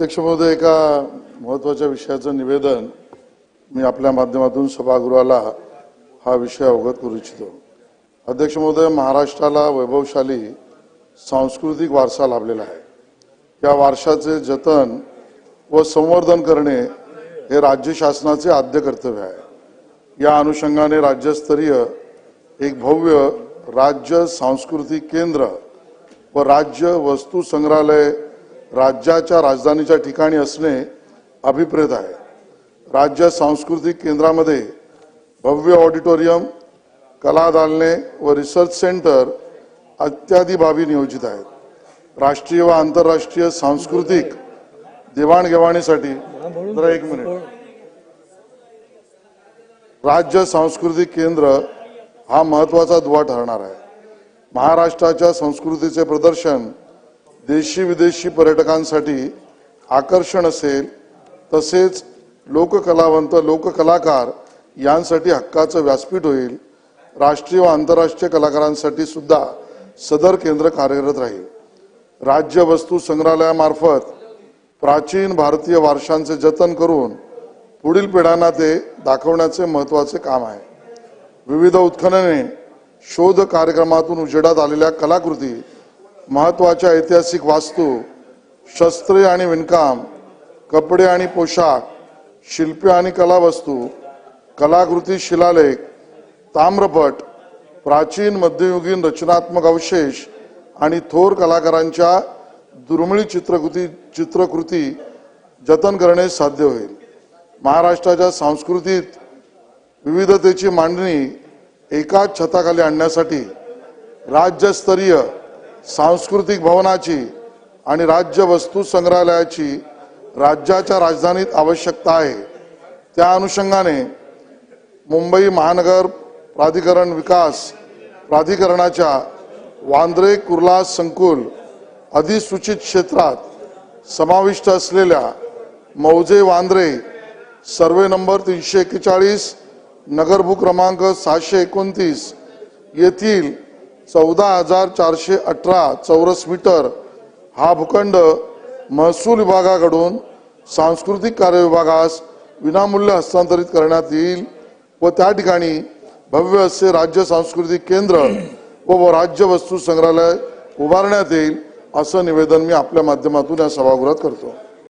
अध्यक्ष महोदय एका महत्त्वाच्या विषयाचं निवेदन मी आपल्या माध्यमातून सभागृहाला हा विषय अवगत करू इच्छितो. अध्यक्ष महोदय महाराष्ट्राला वैभवशाली सांस्कृतिक वारसा लाभलेला आहे. या वारशाचे जतन व संवर्धन करणे हे राज्य शासनाचे आद्य कर्तव्य आहे. या अनुषंगाने राज्यस्तरीय एक भव्य राज्य सांस्कृतिक केंद्र व राज्य वस्तू संग्रहालय राज्याच्या राजधानीच्या ठिकाणी असणे अभिप्रेत आहे. राज्य सांस्कृतिक केंद्रामध्ये भव्य ऑडिटोरियम कला दालने व रिसर्च सेंटर इत्यादी बाबी नियोजित आहेत. राष्ट्रीय व आंतरराष्ट्रीय सांस्कृतिक देवाणघेवाणीसाठी जरा एक मिनिट. राज्य सांस्कृतिक केंद्र हा महत्त्वाचा दुवा ठरणार आहे. महाराष्ट्राच्या संस्कृतीचे प्रदर्शन देशी विदेशी पर्यटकांसाठी आकर्षण असेल तसेच लोककलावंत लोककलाकार यांसाठी हक्काचं व्यासपीठ होईल. राष्ट्रीय व आंतरराष्ट्रीय कलाकारांसाठी सुद्धा सदर केंद्र कार्यरत राहील. राज्य वस्तू संग्रहालयामार्फत प्राचीन भारतीय वारशांचे जतन करून पुढील पिढ्यांना ते दाखवण्याचे महत्त्वाचे काम आहे. विविध उत्खनने शोध कार्यक्रमातून उजेडात आलेल्या कलाकृती महत्त्वाच्या ऐतिहासिक वास्तू शस्त्रे आणि विणकाम कपडे आणि पोशाख शिल्पे आणि कलावस्तू कलाकृती शिलालेख ताम्रपट प्राचीन मध्ययुगीन रचनात्मक अवशेष आणि थोर कलाकारांच्या दुर्मिळ चित्रकृती चित्रकृती जतन करणे साध्य होईल. महाराष्ट्राच्या सांस्कृतिक विविधतेची मांडणी एकाच छताखाली आणण्यासाठी राज्यस्तरीय सांस्कृतिक भवनाची आणि राज्य वस्तू संग्रहालयाची राज्याच्या राजधानीत आवश्यकता आहे. त्या अनुषंगाने मुंबई महानगर प्राधिकरण विकास प्राधिकरणाच्या वांद्रे कुर्ला संकुल अधिसूचित क्षेत्रात समाविष्ट असलेल्या मौजे वांद्रे सर्वे नंबर तीनशे एक्केचाळीस नगरभू क्रमांक सहाशे एकोणतीस येथील चौदा हजार चारशे अठरा चौरस मीटर हा भूखंड महसूल विभागाकडून सांस्कृतिक कार्य विभागास विनामूल्य हस्तांतरित करण्यात येईल व त्या ठिकाणी भव्य असे राज्य सांस्कृतिक केंद्र व राज्य वस्तू संग्रहालय उभारण्यात येईल असं निवेदन मी आपल्या माध्यमातून या सभागृहात करतो.